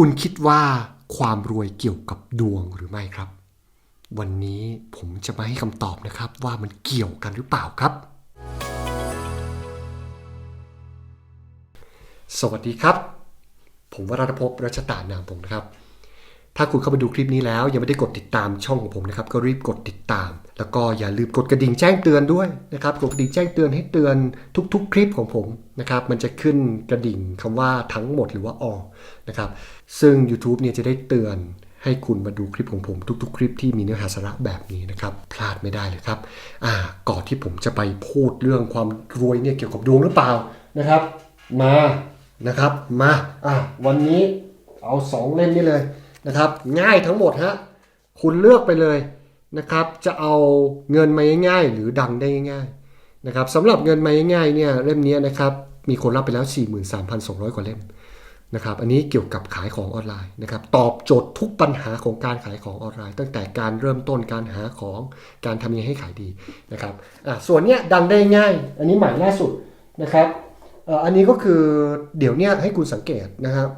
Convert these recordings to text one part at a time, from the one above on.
คุณคิดว่าความรวยเกี่ยวกับดวงหรือไม่ครับ วันนี้ผมจะมาให้คำตอบนะครับว่ามันเกี่ยวกันหรือเปล่าครับ สวัสดีครับ ผมวราธภพรัชตานามผมนะครับ ถ้าคุณเข้าไปดูคลิปนี้แล้ว ยังไม่ได้กดติดตามช่องของผมนะครับก็รีบกดติดตาม แล้วก็อย่าลืมกดกระดิ่งแจ้งเตือนด้วยนะครับกดกระดิ่งแจ้งเตือนให้เตือนทุก ๆ คลิปของผมนะครับมันจะขึ้นกระดิ่งคำว่าทั้งหมดหรือว่าออนะครับซึ่ง YouTube เนี่ยจะได้เตือนให้คุณมาดูคลิปของผมทุก ๆ คลิปที่มีเนื้อหาสาระแบบนี้นะครับพลาดไม่ได้เลยครับอ่าก่อนที่ผมจะไปพูดเรื่องความรวยเนี่ยเกี่ยวกับดวงหรือเปล่านะครับ มานะครับมาอะวันนี้เอาสองเล่มนี้เลย นะครับ ง่ายทั้งหมดฮะคุณเลือกไปเลยนะครับ จะเอาเงินมาง่ายๆ หรือดังได้ง่ายๆนะครับสำหรับเงินมาง่ายๆเนี่ยเล่มนี้นะครับมีคนรับไปแล้ว 43,200 กว่าเล่มนะครับอันนี้เกี่ยวกับขายของออนไลน์นะครับตอบโจทย์ทุกปัญหาของการขายของออนไลน์ ตั้งแต่การเริ่มต้นการหาของการทำยังไงให้ขายดีนะครับอะส่วนเนี้ยดังได้ง่าย อันนี้ใหม่ล่าสุดนะครับอ่ออันนี้ก็คือเดี๋ยวเนี้ยให้คุณสังเกตนะครับ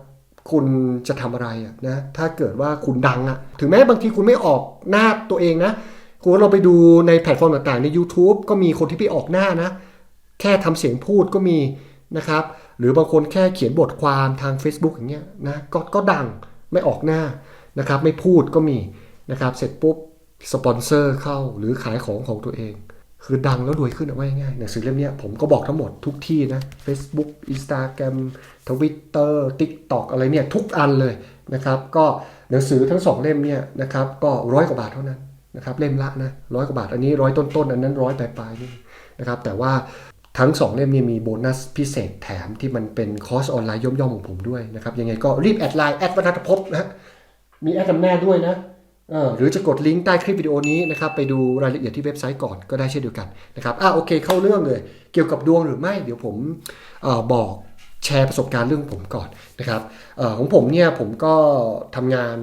คุณจะทำอะไรอะนะถ้าเกิดว่าคุณดังอะถึงแม้บางทีคุณไม่ออกหน้าตัวเองนะคุณเราไปดูในแพลตฟอร์มต่างๆ ใน YouTube ก็มีคนที่ไปออกหน้านะ แค่ทำเสียงพูดก็มีนะครับ หรือบางคนแค่เขียนบทความทาง Facebook อย่างเงี้ยนะก็ก็ดังไม่ออกหน้านะครับ ไม่พูดก็มีนะครับ เสร็จปุ๊บสปอนเซอร์เข้าหรือขายของของตัวเอง คือดังแล้วรวยขึ้นเอาไว้ง่ายหนังสือเล่มนี้ผมก็บอกทั้งหมดทุกที่นะ Facebook Instagram Twitter TikTok อะไรเนี่ย ทุกอันเลยนะครับ ก็หนังสือทั้งสองเล่มเนี่ยนะครับ ก็ร้อยกว่าบาทเท่านั้นนะครับ เล่มละนะร้อยกว่าบาท อันนี้ร้อยต้นๆ อันนั้นร้อยปลายๆนี่นะครับ แต่ว่าทั้งสองเล่มเนี่ยมีโบนัสพิเศษแถมที่มันเป็นคอร์สออนไลน์ย่อมๆของผมด้วยนะครับ ยังไงก็รีบแอดไลน์แอดวัฒนภพนะมีแอดนำหน้าด้วยนะ หรือจะกดลิงก์ใต้คลิปวิดีโอนี้นะครับไปดูรายละเอียดที่เว็บไซต์ก่อนก็ได้เช่นเดียวกันนะครับอะโอเคเข้าเรื่องเลย เกี่ยวกับดวงหรือไม่ เดี๋ยวผมออบอกแชร์ประสบการณ์เรื่องผมก่อนนะครับออของผมเนี่ยผมก็ทำงาน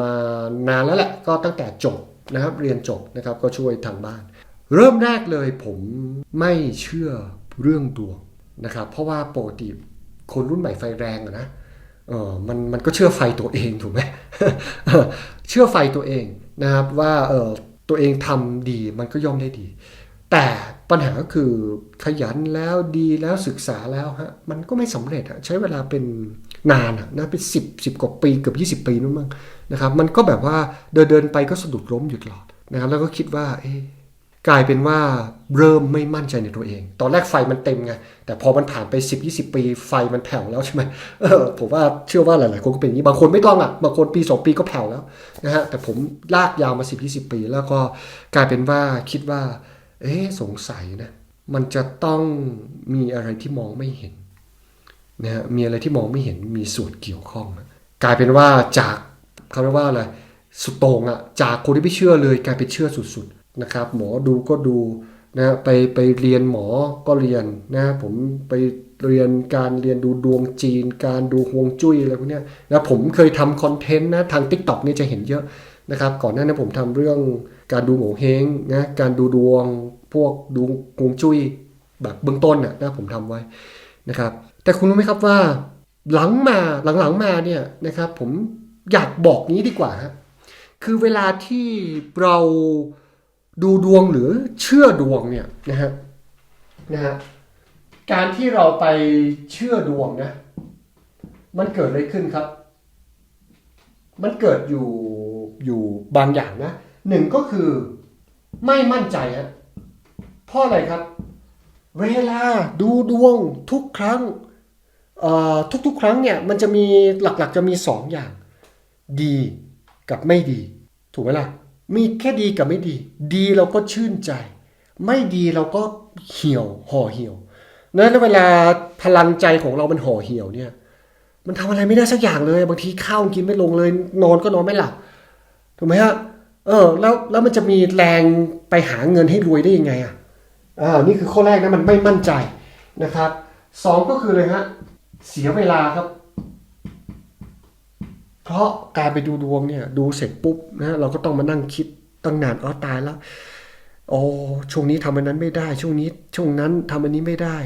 มานานแล้วแหละก็ตั้งแต่จบนะครับเรียนจบนะครับก็ช่วยทางบ้าน เริ่มแรกเลยผมไม่เชื่อเรื่องดวงนะครับเพราะว่าปกติคนรุ่นใหม่ไฟแรงนะ เออมันมันก็เชื่อไฟตัวเองถูกไหมเชื่อไฟตัวเองนะครับว่าเออตัวเองทำดีมันก็ย่อมได้ดี แต่ปัญหาก็คือขยันแล้วดีแล้วศึกษาแล้วฮะมันก็ไม่สำเร็จอะใช้เวลาเป็นนานอะนะเป็นสิบสิบกว่าปีเกือบ20 ปีนู่นมั้งนะครับมันก็แบบว่าเดินเดินไปก็สะดุดล้มหยุดหลอดนะครับแล้วก็คิดว่าเอ๊ะ กลายเป็นว่าเริ่มไม่มั่นใจในตัวเอง ตอนแรกไฟมันเต็มไง แต่พอมันผ่านไป 10 20 ปีไฟมันแผ่วแล้วใช่ไหมเออผมว่าเชื่อว่าหลาย ๆ คนก็เป็นอย่างนี้ บางคนไม่ต้องอะ บางคนปี 2 ปีก็แผ่วแล้วนะฮะ แต่ผมลากยาวมา 10 20 ปี แล้วก็กลายเป็นว่าคิดว่า เอ๊สงสัยนะ มันจะต้องมีอะไรที่มองไม่เห็นนะฮะ มีอะไรที่มองไม่เห็น มีส่วนเกี่ยวข้องนะกลายเป็นว่าจากเขาเรียกว่าอะไร สุดโต่งอะจากคนที่ไม่เชื่อเลยกลายเป็นเชื่อสุด นะครับหมอดูก็ดูนะไปไปเรียนหมอก็เรียนนะผมไปเรียนการเรียนดูดวงจีน การดูฮวงจุ้ยอะไรพวกนี้นะผมเคยทำคอนเทนต์นะทาง t ิ k t o k นี่จะเห็นเยอะนะครับก่อนหน้านี้ผมทำเรื่องการดูโงเฮงนะการดูดวงพวกดูฮวงจุ้ยแบบเบื้องต้นน่ะนะผมทำไว้นะครับแต่คุณรู้ไหมครับว่าหลังมาหลังๆมาเนี่ยนะครับผมอยากบอกนี้ดีกว่า คือเวลาที่เรา ดูดวงหรือเชื่อดวงเนี่ยนะฮะนะฮะการที่เราไปเชื่อดวงนะมันเกิดอะไรขึ้นครับ มันเกิดอยู่อยู่บางอย่างนะหนึ่งก็คือไม่มั่นใจฮะเพราะอะไรครับ เวลาดูดวงทุกครั้งเอ่อทุกๆ ครั้งเนี่ยมันจะมีหลักๆจะมีสองอย่าง ดีกับไม่ดี ถูกไหมล่ะ มีแค่ดีกับไม่ดี ดีเราก็ชื่นใจ ไม่ดีเราก็เหี่ยวห่อเหี่ยวนะแล้วเวลาพลังใจของเรามันห่อเหี่ยวเนี่ย มันทำอะไรไม่ได้สักอย่างเลย บางทีข้าวกินไม่ลงเลย นอนก็นอนไม่หลับถูกไหมฮะเออ แล้วแล้วมันจะมีแรงไปหาเงินให้รวยได้ยังไงอะอ่านี่คือข้อแรกนะมันไม่มั่นใจนะครับสองก็คือเลยฮะเสียเวลาครับ เพราะการไปดูดวงเนี่ยดูเสร็จปุ๊บนะเราก็ต้องมานั่งคิดตั้งนานอ๋อตายแล้วโอ้ช่วงนี้ทำอันนั้นไม่ได้ ช่วงนี้ช่วงนั้นทำอันนี้ไม่ได้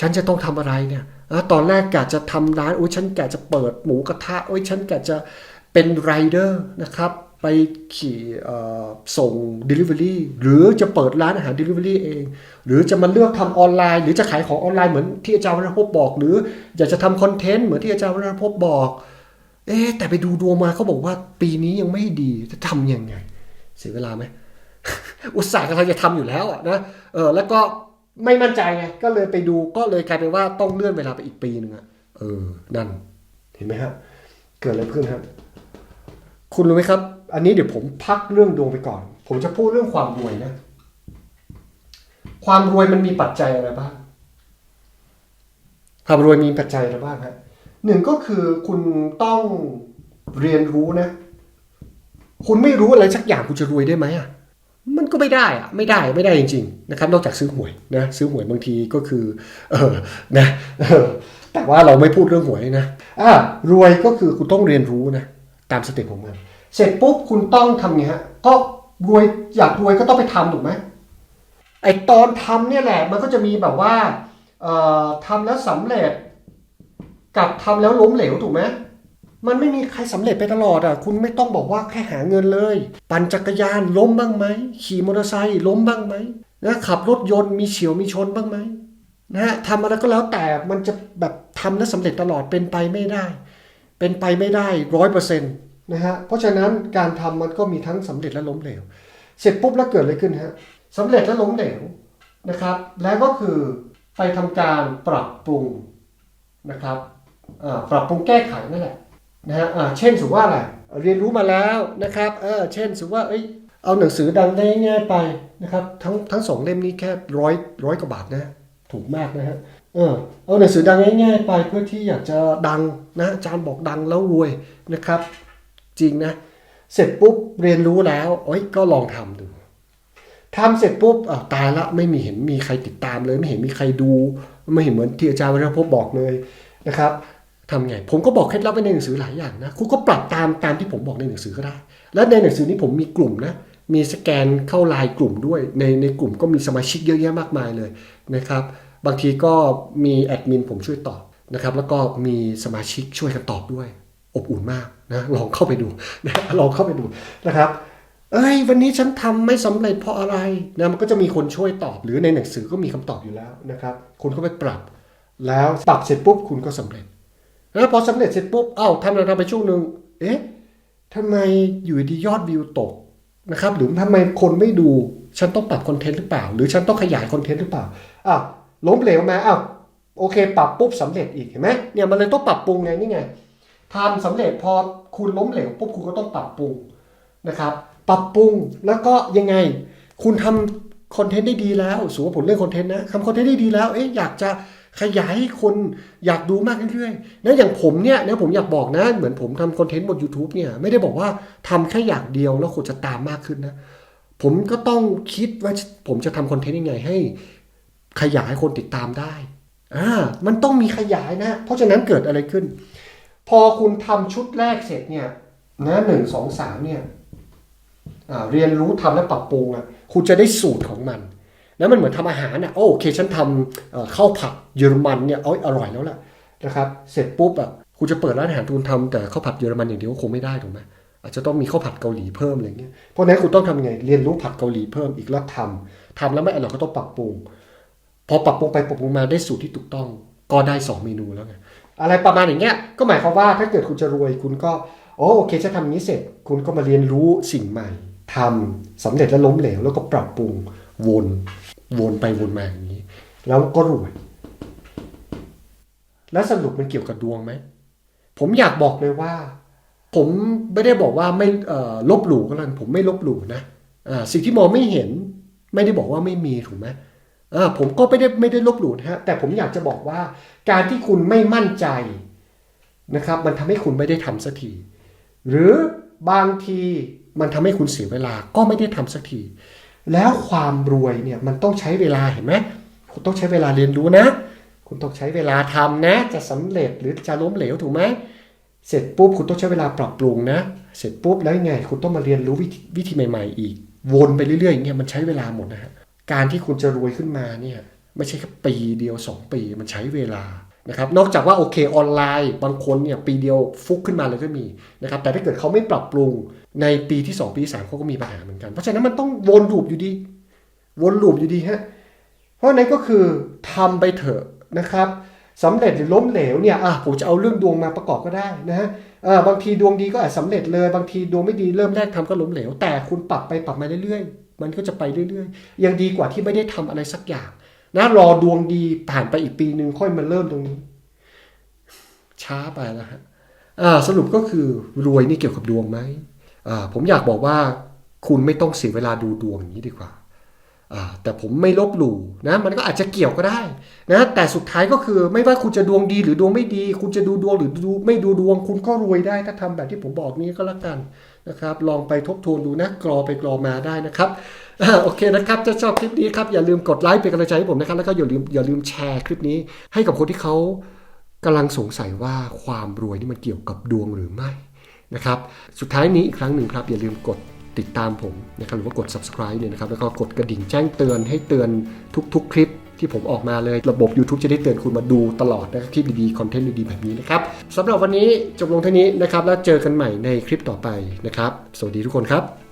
ฉันจะต้องทำอะไรเนี่ยตอนแรกกะจะทำร้านโอ้ยฉันกะจะเปิดหมูกระทะโอ้ยฉันกะจะเป็นไรเดอร์นะครับไปขี่เอ่อส่ง Delivery หรือจะเปิดร้านอาหาร Delivery เอง หรือจะมาเลือกทำออนไลน์ หรือจะขายของออนไลน์เหมือนที่อาจารย์วรพบบอก หรืออยากจะทำคอนเทนต์เหมือนที่อาจารย์วรพบบอก เอ๊แต่ไปดูดวงมาเขาบอกว่าปีนี้ยังไม่ดีจะทำยังไง เสียเวลาไหม อุตส่าห์กำลังจะทำอยู่แล้วอะนะเออแล้วก็ไม่มั่นใจไงก็เลยไปดูก็เลยกลายเป็นว่าต้องเลื่อนเวลาไปอีกปีหนึ่งอะเออนั่นเห็นไหมครับเกิดอะไรขึ้นครับ คุณรู้ไหมครับ อันนี้เดี๋ยวผมพักเรื่องดวงไปก่อน ผมจะพูดเรื่องความรวยนะ ความรวยมันมีปัจจัยอะไรบ้างความรวยมีปัจจัยอะไรบ้างครับ หนึ่งก็คือคุณต้องเรียนรู้นะ คุณไม่รู้อะไรสักอย่างคุณจะรวยได้ไหมอะมันก็ไม่ได้อะไม่ได้ไม่ได้จริง ๆ นะครับ นอกจากซื้อหวยนะซื้อหวยบางทีก็คือ เออนะออแต่ว่าเราไม่พูดเรื่องหวยนะอ่ารวยก็คือคุณต้องเรียนรู้นะตามสเต็ปของมันเสร็จปุ๊บคุณต้องทำไงฮะก็รวยอยากรวยก็ต้องไปทำถูกไหมไอตอนทำเนี่ยแหละ มันก็จะมีแบบว่าเอ่อทำแล้วสำเร็จ กับทำแล้วล้มเหลวถูกไหมมันไม่มีใครสำเร็จไปตลอดอะ คุณไม่ต้องบอกว่าแค่หาเงินเลย ปั่นจักรยานล้มบ้างไหม ขี่มอเตอร์ไซค์ล้มบ้างไหมนะขับรถยนต์มีเฉียวมีชนบ้างไหมนะฮะทำอะไรก็แล้วแต่มันจะแบบทำแล้วสำเร็จตลอดเป็นไปไม่ได้ เป็นไปไม่ได้ร้อยเปอร์เซ็นต์นะฮะเพราะฉะนั้นการทำมันก็มีทั้งสำเร็จและล้มเหลว เสร็จปุ๊บแล้วเกิดอะไรขึ้นฮะสำเร็จและล้มเหลวนะครับ แล้วก็คือไปทำการปรับปรุงนะครับ ปรับปรุงแก้ไขนั่นแหละนะฮะอ่าเช่นสมมติว่าอะไรเรียนรู้มาแล้วนะครับเออเช่นสมมติว่าเอ้ยเอาหนังสือดังได้ง่ายไปนะครับทั้งทั้งสองเล่มนี้แค่ร้อยร้อยกว่าบาทนะถูกมากนะฮะเออเอาหนังสือดังง่ายๆไปเพื่อที่อยากจะดังนะอาจารย์บอกดังแล้วรวยนะครับ จริงนะเสร็จปุ๊บเรียนรู้แล้วเอ้ยก็ลองทำดูทำเสร็จปุ๊บอ้าวตายละไม่มีเห็นมีใครติดตามเลย ไม่เห็นมีใครดู ไม่เห็นเหมือนที่อาจารย์วรรณพบบอกเลยนะครับ ทำไง ผมก็บอกเคล็ดลับไว้ในหนังสือหลายอย่างนะคุณก็ปรับตามตามที่ผมบอกในหนังสือก็ได้ แล้วในหนังสือนี้ผมมีกลุ่มนะมีสแกนเข้าไลน์กลุ่มด้วย ในในกลุ่มก็มีสมาชิกเยอะแยะมากมายเลยนะครับบางทีก็มีแอดมินผมช่วยตอบนะครับแล้วก็มีสมาชิกช่วยกันตอบด้วย อบอุ่นมากนะลองเข้าไปดูนะลองเข้าไปดูนะครับเอ้ยวันนี้ฉันทำไม่สำเร็จเพราะอะไรนะมันก็จะมีคนช่วยตอบ หรือในหนังสือก็มีคำตอบอยู่แล้วนะครับ คุณก็ไปปรับ แล้วปรับเสร็จปุ๊บคุณก็สำเร็จ แล้วพอสำเร็จเสร็จปุ๊บเอ้าทำอะไรทำไปช่วงหนึ่งเอ๊ะทำไมอยู่ดียอดวิวตกนะครับหรือทำไมคนไม่ดูฉันต้องปรับคอนเทนต์หรือเปล่า หรือฉันต้องขยายคอนเทนต์หรือเปล่าอ้าวล้มเหลวมาอ้าวโอเค ปรับปุ๊บสำเร็จอีกเห็นไหมเนี่ยมันเลยต้องปรับปรุงไงนี่ไงทำสำเร็จพอคุณล้มเหลวปุ๊บคุณก็ต้องปรับปรุงนะครับปรับปรุงแล้วก็ยังไง คุณทำคอนเทนต์ได้ดีแล้วสมมติว่าผมเรื่องคอนเทนต์นะทำคอนเทนต์ได้ดีแล้วเอ๊ะอยากจะ ขยายให้คนอยากดูมากเรื่อยๆนะอย่างผมเนี่ยนะผมอยากบอกนะ เหมือนผมทำคอนเทนต์บน YouTube เนี่ยไม่ได้บอกว่าทำแค่อย่างเดียวแล้วคนจะตามมากขึ้นนะ ผมก็ต้องคิดว่าผมจะทำคอนเทนต์ยังไงให้ ขยายคนติดตามได้อ่ามันต้องมีขยายนะ เพราะฉะนั้นเกิดอะไรขึ้น พอคุณทำชุดแรกเสร็จเนี่ยนะหนึ่งสองสามเนี่ยอ่าเรียนรู้ทำและปรับปรุงอะคุณจะได้สูตรของมัน แล้วมันเหมือนทำอาหารอะโอเคฉันทำข้าวผัดเยอรมันเนี่ยเอาอร่อยแล้วล่ะนะครับเสร็จปุ๊บอะคุณจะเปิดร้านอาหารคุณทำแต่ข้าวผัดเยอรมันอย่างเดียวคงไม่ได้ถูกไหมอาจจะต้องมีข้าวผัดเกาหลีเพิ่มอะไรเงี้ยเพราะนั้นคุณต้องทำไงเรียนรู้ผัดเกาหลีเพิ่มอีกแล้วทำทำแล้วไม่อร่อยก็ต้องปรับปรุง พอปรับปรุงไปปรับปรุงมาได้สูตรที่ถูกต้อง ก็ได้สองเมนูแล้วไงอะไรประมาณอย่างเงี้ยก็หมายความว่าถ้าเกิดคุณจะรวยคุณก็โอโอเคจะทำอย่านี้เสร็จ คุณก็มาเรียนรู้สิ่งใหม่ทำสำเร็จแล้วล้มเหลวแล้วก็ปรับปรุงวน วนไปวนมาอย่างนี้ แล้วก็รวย แล้วสรุปมันเกี่ยวกับดวงไหม ผมอยากบอกเลยว่า ผมไม่ได้บอกว่าไม่ลบหลู่ก็แล้วกันผมไม่ลบหลู่นะสิ่งที่มองไม่เห็น ไม่ได้บอกว่าไม่มีถูกไหมผมก็ไม่ได้ไม่ได้ลบหลู่นะฮะแต่ผมอยากจะบอกว่าการที่คุณไม่มั่นใจนะครับ มันทำให้คุณไม่ได้ทำสักที หรือบางทีมันทำให้คุณเสียเวลาก็ไม่ได้ทำสักที แล้วความรวยเนี่ยมันต้องใช้เวลาเห็นไหมคุณต้องใช้เวลาเรียนรู้นะ คุณต้องใช้เวลาทำนะ จะสำเร็จหรือจะล้มเหลวถูกไหมเสร็จปุ๊บคุณต้องใช้เวลาปรับปรุงนะ เสร็จปุ๊บแล้วยังไง คุณต้องมาเรียนรู้วิธีวิธีใหม่ ๆ อีก วนไปเรื่อยๆอย่างเงี้ยมันใช้เวลาหมดนะฮะการที่คุณจะรวยขึ้นมาเนี่ยไม่ใช่แค่ปีเดียว 2 ปีมันใช้เวลา นะครับนอกจากว่าโอเคออนไลน์ บางคนเนี่ยปีเดียวฟุกขึ้นมาเลยก็มีนะครับแต่ถ้าเกิดเขาไม่ปรับปรุงในปีที่ 2 ปีที่สามเขาก็มีปัญหาเหมือนกัน เพราะฉะนั้นมันต้องวนลูปอยู่ดี วนลูปอยู่ดีฮะเพราะนั้นก็คือทำไปเถอะนะครับสำเร็จหรือล้มเหลวเนี่ยอะผมจะเอาเรื่องดวงมาประกอบก็ได้นะฮะอ่าบางทีดวงดีก็อาจสำเร็จเลย บางทีดวงไม่ดีเริ่มแรกทำก็ล้มเหลว แต่คุณปรับไปปรับมาเรื่อยๆ มันก็จะไปเรื่อยๆ ยังดีกว่าที่ไม่ได้ทำอะไรสักอย่าง นะรอดวงดีผ่านไปอีกปีหนึ่งค่อยมาเริ่มตรงนี้ ช้าไปแล้วฮะสรุปก็คือรวยนี่เกี่ยวกับดวงไหมผมอยากบอกว่าคุณไม่ต้องเสียเวลาดูดวงอย่างนี้ดีกว่า แต่ผมไม่ลบหลู่นะมันก็อาจจะเกี่ยวก็ได้นะแต่สุดท้ายก็คือไม่ว่าคุณจะดวงดีหรือดวงไม่ดี คุณจะดูดวงหรือดูไม่ดูดวง คุณก็รวยได้ถ้าทำแบบที่ผมบอกนี้ก็แล้วกันนะครับ ลองไปทบทวนดูนะกรอไปกรอมาได้นะครับอโอเคนะครับถ้าชอบคลิปนี้ครับอย่าลืมกดไลค์เป็นกำลังใจให้ผมนะครับ แล้วก็อย่าลืมอย่าลืมแชร์คลิปนี้ ให้กับคนที่เขากำลังสงสัยว่าความรวยนี่มันเกี่ยวกับดวงหรือไม่นะครับ สุดท้ายนี้อีกครั้งหนึ่งครับอย่าลืมกด ติดตามผมนะครับหรือว่ากด subscribe เนี่ยนะครับแล้วก็กดกระดิ่งแจ้งเตือนให้เตือนทุก ๆ คลิปที่ผมออกมาเลยระบบ YouTube จะได้เตือนคุณมาดูตลอดนะครับคลิปดีๆ คอนเทนต์ดีๆ แบบนี้นะครับสำหรับวันนี้จบลงเท่านี้นะครับแล้วเจอกันใหม่ในคลิปต่อไปนะครับ สวัสดีทุกคนครับ